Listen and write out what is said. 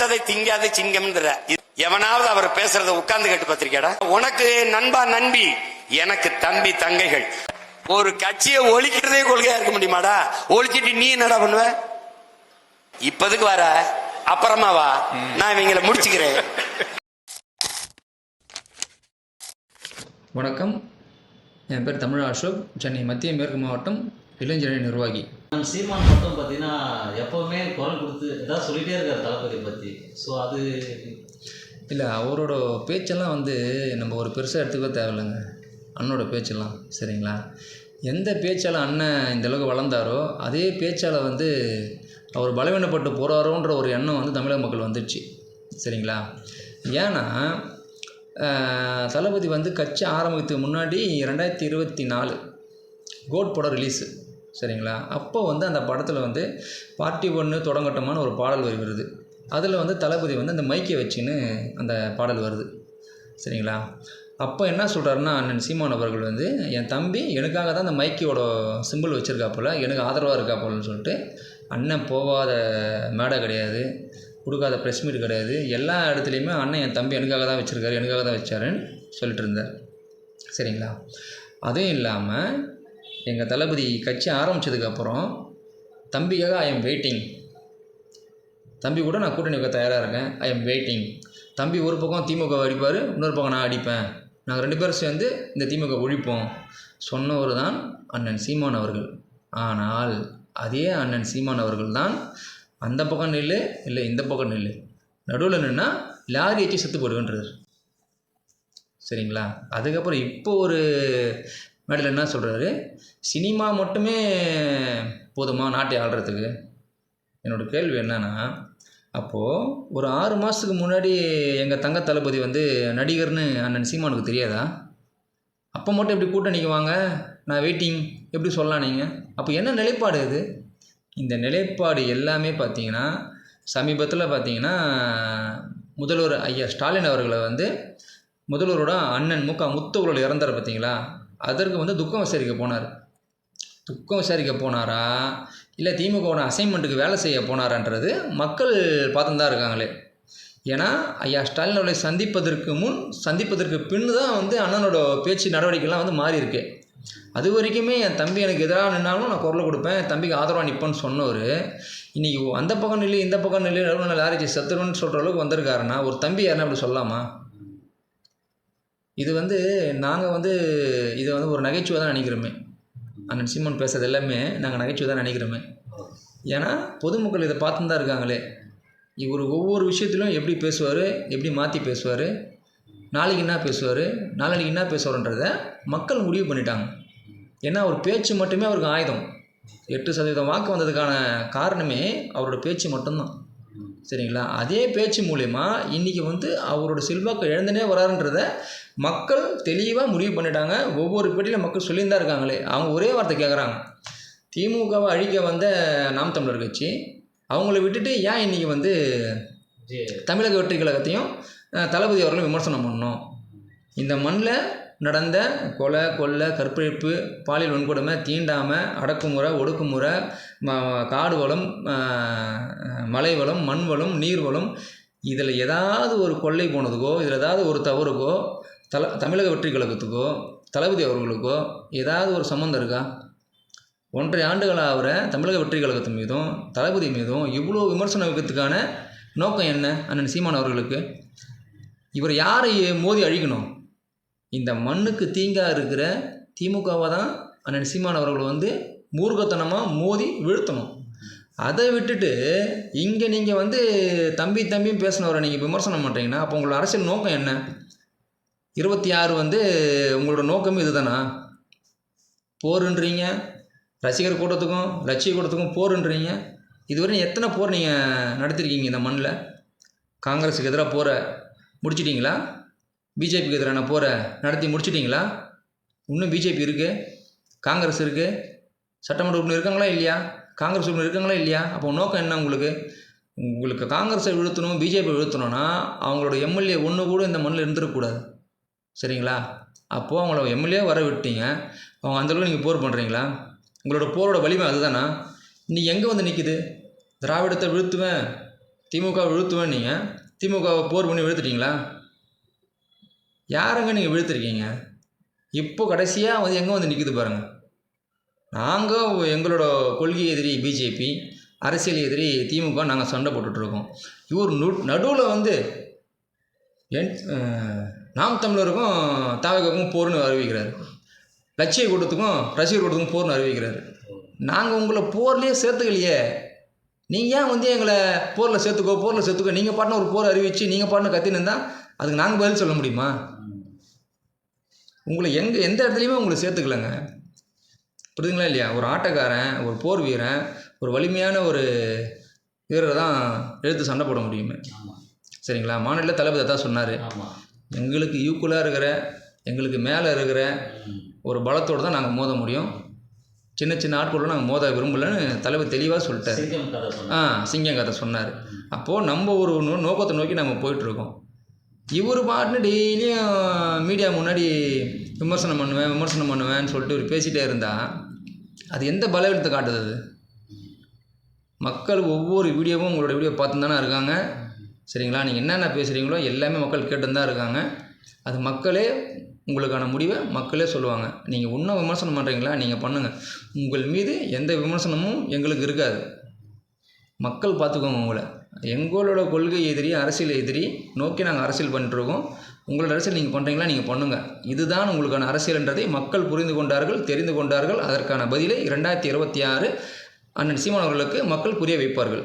செத்ததை திங்காத சிங்கம்ன்ற எவனாவது அவர் பேசுறத உட்கார்ந்து கேட்டு பார்த்திருக்கியாடா? உனக்கு நண்பா நண்பி எனக்கு தம்பி தங்கைகள். ஒரு கட்சியை ஒழிக்கிறதே கொள்கையா இருக்க முடியுமாடா? ஒழிச்சிட்டு நீ என்னடா பண்ணுவ? இப்பதுக்கு வர அப்புறமா வா. நான் இவங்களை முடிச்சுக்கிறேன். வணக்கம். என் பேர் தமிழ் அசோக். சென்னை மத்திய மேற்கு மாவட்டம் இளைஞரணி நிர்வாகி. நம்ம சீமான் மட்டும் பார்த்தீங்கன்னா எப்போவுமே குரல் கொடுத்து ஏதாவது சொல்லிட்டே இருக்கார் தளபதி பற்றி ஸோ அது இல்லை அவரோட பேச்செல்லாம் வந்து நம்ம ஒரு பெருசாக எடுத்துக்க தேவையில்லைங்க. அண்ணனோட பேச்செல்லாம் சரிங்களா? எந்த பேச்சால் அண்ணன் இந்த அளவுக்கு வளர்ந்தாரோ அதே பேச்சால் வந்து அவர் பலவீனப்பட்டு போகிறாரோன்ற ஒரு எண்ணம் வந்து தமிழக மக்கள் வந்துடுச்சு. சரிங்களா? ஏன்னா தளபதி வந்து கட்சி ஆரம்பிக்கிறதுக்கு முன்னாடி ரெண்டாயிரத்தி இருபத்தி நாலு கோட் படம் ரிலீஸு சரிங்களா? அப்போ வந்து அந்த படத்தில் வந்து பார்ட்டி ஒன்று தொடங்கட்டமான ஒரு பாடல் வரி வருது அதில் வந்து தளபதி வந்து அந்த மைக்கை வச்சுன்னு அந்த பாடல் வருது. சரிங்களா? அப்போ என்ன சொல்கிறாருன்னா அண்ணன் சீமான் அவர்கள் வந்து என் தம்பி எனக்காக தான் அந்த மைக்கியோட சிம்பிள் வச்சுருக்காப்புல எனக்கு ஆதரவாக இருக்காப்புலன்னு சொல்லிட்டு அண்ணன் போகாத மேடை கிடையாது கொடுக்காத ப்ரெஸ் மீட் கிடையாது எல்லா இடத்துலையுமே அண்ணன் என் தம்பி எனக்காக தான் வச்சுருக்காரு எனக்காக தான் வச்சாருன்னு சொல்லிட்டு இருந்தார். சரிங்களா? அதுவும் இல்லாமல் எங்கள் தளபதி கட்சி ஆரம்பித்ததுக்கப்புறம் தம்பிக்காக ஐ எம் வெயிட்டிங் தம்பி கூட நான் கூட்டணி வைக்க தயாராக இருக்கேன். ஐ எம் வெயிட்டிங் தம்பி ஒரு பக்கம் திமுக அடிப்பார் இன்னொரு பக்கம் நான் அடிப்பேன். நாங்கள் ரெண்டு பேரும் சேர்ந்து இந்த திமுக ஒழிப்போம். சொன்னவர் தான் அண்ணன் சீமான் அவர்கள். ஆனால் அதே அண்ணன் சீமான் அவர்கள் தான் அந்த பக்கம் நெல் இல்லை இந்த பக்கம் நெல் நடுவில் நின்னா லாரி வச்சு செத்து போடுவேன்றார் சரிங்களா? அதுக்கப்புறம் இப்போ ஒரு மேடையில் என்ன சொல்கிறாரு சினிமா மட்டுமே போதுமா நாட்டை ஆள்றதுக்கு? என்னோடய கேள்வி என்னன்னா அப்போது ஒரு ஆறு மாதத்துக்கு முன்னாடி எங்கள் தங்க தளபதி வந்து நடிகர்னு அண்ணன் சீமானுக்கு தெரியாதா? அப்போ மட்டும் எப்படி கூட்டணிக்கு வாங்க? நான் வெயிட்டிங் எப்படி சொல்லலாம் நீங்கள் அப்போ என்ன நிலைப்பாடு இது? இந்த நிலைப்பாடு எல்லாமே பார்த்தீங்கன்னா சமீபத்தில் பார்த்தீங்கன்னா முதல்வர் ஐயா ஸ்டாலின் அவர்களை வந்து முதல்வரோட அண்ணன் முக முத்தவர்கள் இறந்தார் பார்த்தீங்களா? அதற்கு வந்து துக்கம் விசாரிக்க போனார். துக்கம் விசாரிக்க போனாரா? இல்லை திமுகவோட அசைன்மெண்ட்டுக்கு வேலை செய்ய போனாரான்றது மக்கள் பார்த்துன்னு தான் இருக்காங்களே. ஏன்னா ஐயா ஸ்டாலின் அவர்களை சந்திப்பதற்கு முன் சந்திப்பதற்கு பின்னு தான் வந்து அண்ணனோட பேச்சு நடவடிக்கைலாம் வந்து மாறி இருக்கு அது வரைக்குமே என் தம்பி எனக்கு எதிராக நின்னாலும் நான் குரல் கொடுப்பேன் என் தம்பிக்கு ஆதரவாக நிற்பேன்னு சொன்னவர் இன்றைக்கி அந்த பக்கம் நில்லு இந்த பக்கம் நில்லு நடுவில் லாரிச்சு சத்துருன்னு சொல்கிற அளவுக்கு வந்திருக்காருன்னா ஒரு தம்பி யாருன்னா அப்படி சொல்லலாமா? இது வந்து நாங்கள் வந்து இதை வந்து ஒரு நகைச்சுவை தான் நினைக்கிறோமே. அண்ணன் சீமான் பேசுறது எல்லாமே நாங்கள் நகைச்சுவை தான் நினைக்கிறோமே. ஏன்னா பொதுமக்கள் இதை பார்த்துன்னு தான் இருக்காங்களே. இவர் ஒவ்வொரு விஷயத்திலும் எப்படி பேசுவார் எப்படி மாற்றி பேசுவார் நாளைக்கு என்ன பேசுவார் நாளைக்கு என்ன பேசுவார்ன்றத மக்கள் முடிவு பண்ணிட்டாங்க. ஏன்னா அவர் பேச்சு மட்டுமே அவருக்கு ஆயுதம். எட்டு சதவீதம் வாக்கு வந்ததுக்கான காரணமே அவரோட பேச்சு மட்டும்தான். சரிங்களா? அதே பேச்சு மூலயமா இன்றைக்கி வந்து அவரோட செல்வாக்கு இழந்துனே வராருன்றத மக்கள் தெளிவாக முடிவு பண்ணிட்டாங்க. ஒவ்வொரு பேட்டியில் மக்கள் தான் இருக்காங்களே. அவங்க ஒரே வார்த்தை கேட்குறாங்க திமுகவை அழிக்க வந்த நாம் தமிழர் கட்சி அவங்கள விட்டுட்டு ஏன் இன்றைக்கி வந்து தமிழக வெற்றி கழகத்தையும் தளபதி அவர்களும் விமர்சனம் பண்ணோம் இந்த மண்ணில் நடந்த கொலை கொள்ளை கற்பழிப்பு பாலியல் வன்கொடுமை தீண்டாமை அடக்குமுறை ஒடுக்குமுறை ம காடு வளம் மலை வளம் மண் வளம் நீர் வளம் இதில் ஏதாவது ஒரு கொள்ளை போனதுக்கோ இதில் ஏதாவது ஒரு தவறுக்கோ தல தமிழக வெற்றி கழகத்துக்கோ தளபதி அவர்களுக்கோ ஏதாவது ஒரு சம்மந்தம் இருக்கா? ஒன்றரை ஆண்டுகளாக ஆகிற தமிழக வெற்றி கழகத்து மீதும் தளபதி மீதும் இவ்வளோ விமர்சனம் வைக்கிறதுக்கான நோக்கம் என்ன அண்ணன் சீமான் அவர்களுக்கு? இவர் யாரை மோதி அழிக்கணும்? இந்த மண்ணுக்கு தீங்காக இருக்கிற திமுகவை தான் அண்ணன் சீமான் அவர்கள் வந்து மூர்க்கத்தனமாக மோதி வீழ்த்தணும். அதை விட்டுட்டு இங்கே நீங்கள் வந்து தம்பி தம்பியும் பேசினவரை நீங்கள் விமர்சனம் பண்ணுறீங்கன்னா அப்போ உங்களோட அரசியல் நோக்கம் என்ன? இருபத்தி ஆறு வந்து உங்களோட நோக்கம் இதுதானா? போருன்றீங்க ரசிகர் கூட்டத்துக்கும் லட்சிய கூட்டத்துக்கும் போருன்றீங்க. இதுவரை எத்தனை போர் நீங்கள் நடத்திருக்கீங்க இந்த மண்ணில்? காங்கிரஸுக்கு எதிராக போரை முடிச்சிட்டிங்களா? பிஜேபிக்கு எதிரான போரை நடத்தி முடிச்சிட்டிங்களா? இன்னும் பிஜேபி இருக்குது காங்கிரஸ் இருக்குது சட்டமன்ற உறுப்பினர் இருக்காங்களா இல்லையா? காங்கிரஸ் உறுப்பினர் இருக்காங்களா இல்லையா? அப்போ நோக்கம் என்ன உங்களுக்கு? உங்களுக்கு காங்கிரஸை வீழ்த்தணும் பிஜேபி வீழ்த்தணும்னா அவங்களோட எம்எல்ஏ ஒன்று கூட இந்த மண்ணில் இருந்துடக்கூடாது சரிங்களா? அப்போது அவங்கள எம்எல்ஏ வர விட்டீங்க. அவங்க அந்தளவுக்கு நீங்கள் போர் பண்ணுறீங்களா உங்களோட போரோட வலிமை அதுதானா? இன்னைக்கு எங்கே வந்து நிற்கிது திராவிடத்தை வீழ்த்துவேன் திமுக வீழ்த்துவேன் நீங்கள் திமுகவை போர் பண்ணி வீழ்த்துட்டீங்களா? யாருங்க நீங்கள் விழுத்துருக்கீங்க? இப்போ கடைசியாக வந்து எங்கே வந்து நிற்குது பாருங்கள் நாங்கள் எங்களோட கொள்கை எதிரி பிஜேபி அரசியல் எதிரி திமுக நாங்கள் சண்டை போட்டுட்ருக்கோம். இவர் நு நடுவில் வந்து என் நாம் தமிழருக்கும் தாவகக்கும் போர்னு அறிவிக்கிறார். லட்சிய கூட்டத்துக்கும் ரசிகர் கூட்டத்துக்கும் போர்னு அறிவிக்கிறாரு. நாங்கள் உங்களை போர்லேயே சேர்த்துக்கலையே நீங்கள் ஏன் வந்து எங்களை போரில் சேர்த்துக்கோ போரில் சேர்த்துக்கோ? நீங்கள் பாட்டின ஒரு போர் அறிவிச்சு நீங்கள் பாட்டின கத்தின்னு இருந்தால் அதுக்கு நாங்கள் பதில் சொல்ல முடியுமா? உங்களை எங்கே எந்த இடத்துலையுமே உங்களை சேர்த்துக்கலங்க. புரியுதுங்களா இல்லையா? ஒரு ஆட்டக்காரன் ஒரு போர் வீரன் ஒரு வலிமையான ஒரு வீரரை தான் எழுத்து சண்டை போட முடியுமே. சரிங்களா? மாநில தளபதி தான் சொன்னார். எங்களுக்கு ஈக்குவலாக இருக்கிற எங்களுக்கு மேலே இருக்கிற ஒரு பலத்தோடு தான் நாங்கள் மோத முடியும். சின்ன சின்ன ஆட்களோட நாங்கள் மோத விரும்பலன்னு தலைவர் தெளிவாக சொல்லிட்டார். ஆ சிங்கம் கதை சொன்னார். அப்போது நம்ம ஒரு நோக்கத்தை நோக்கி நம்ம போயிட்டுருக்கோம் இவர் பாட்டுன்னு டெய்லியும் மீடியா முன்னாடி விமர்சனம் பண்ணுவேன் விமர்சனம் பண்ணுவேன்னு சொல்லிட்டு இவர் பேசிகிட்டே இருந்தால் அது எந்த பலவீனத்தை காட்டுது அது? மக்கள் ஒவ்வொரு வீடியோவும் உங்களோட வீடியோ பார்த்து தானே இருக்காங்க. சரிங்களா? நீங்கள் என்னென்ன பேசுகிறீங்களோ எல்லாமே மக்கள் கேட்டு தான் இருக்காங்க. அது மக்களே உங்களுக்கான முடிவை மக்களே சொல்லுவாங்க. நீங்கள் இன்னும் விமர்சனம் பண்ணுறீங்களா நீங்கள் பண்ணுங்கள் உங்கள் மீது எந்த விமர்சனமும் எங்களுக்கு இருக்காது. மக்கள் பார்த்துக்கோங்க உங்களை. எங்களோட கொள்கை எதிரி அரசியல் எதிரி நோக்கி நாங்கள் அரசியல் பண்ணிட்டுருக்கோம். உங்களோட அரசியல் நீங்கள் பண்ணுறீங்களா நீங்கள் பண்ணுங்கள் இதுதான் உங்களுக்கான அரசியல்ன்றதை மக்கள் புரிந்து கொண்டார்கள் தெரிந்து கொண்டார்கள். அதற்கான பதிலை இரண்டாயிரத்தி இருபத்தி ஆறு அண்ணன் சீமான் அவர்களுக்கு மக்கள் புரிய வைப்பார்கள்.